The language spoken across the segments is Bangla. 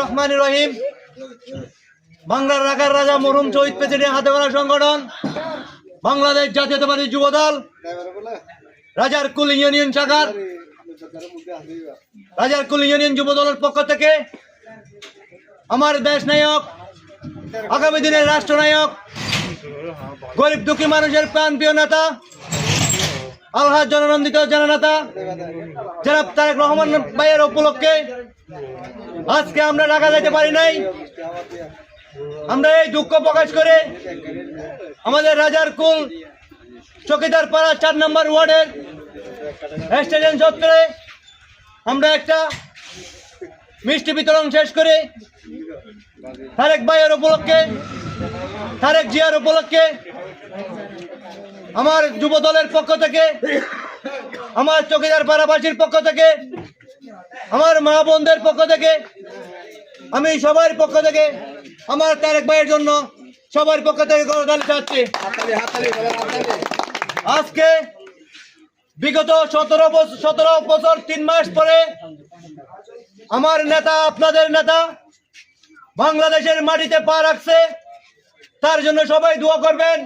রহমান রহিম। বাংলার রাখার রাজা মরুম শহীদ প্রেসিডেন্ট হাতে করা সংগঠন, বাংলাদেশ জাতীয়তাবাদী যুবদল, রাজার কুল ইউনিয়ন শাখার, রাজার কুল ইউনিয়ন যুবদলের পক্ষ থেকে আমার দেশ নায়ক, আগামী দিনের রাষ্ট্রনায়ক গরিব দুঃখী মানুষের প্রাণ প্রিয় নেতা, আলহাজ জননন্দিত জননেতা জনাব তারেক রহমান ভাইয়ের উপলক্ষে আজকে আমরা ঢাকা যেতে পারি নাই। আমরা এই দুঃখ প্রকাশ করে আমাদের রাজার কুল চকিদার পাড়া চার নম্বর ওয়ার্ডের স্টেডিয়াম চত্বরে আমরা একটা মিষ্টি বিতরণ শেষ করে। তারেক ভাইয়ের উপলক্ষে, তারেক জিয়ার উপলক্ষে আমার যুব দলের পক্ষ থেকে, আমার চকিদার পাড়াবাসীর পক্ষ থেকে, আমার মা বোনদের পক্ষ থেকে আমি সবার পক্ষ থেকে আমার তারেক ভাইয়ের জন্য সবার পক্ষ থেকে করতালি চাচ্ছি আজকে বিগত সতেরো বছর সতেরো বছর তিন মাস পরে আমার নেতা আপনাদের নেতা বাংলাদেশের মাটিতে পা রাখছে তার জন্য সবাই দোয়া করবেন।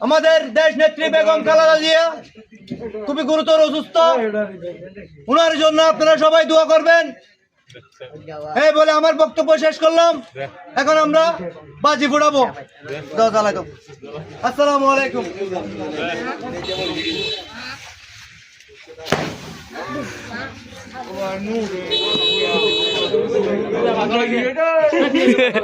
আমাদের দেশ নেত্রী বেগম খালেদা জিয়া খুবই গুরুতর অসুস্থ। ওনার জন্য আপনারা সবাই দোয়া করবেন। এই বলে আমার বক্তব্য শেষ করলাম। এখন আমরা বাজি ফুটাবো। জ্বালাই আসসালামু আলাইকুম।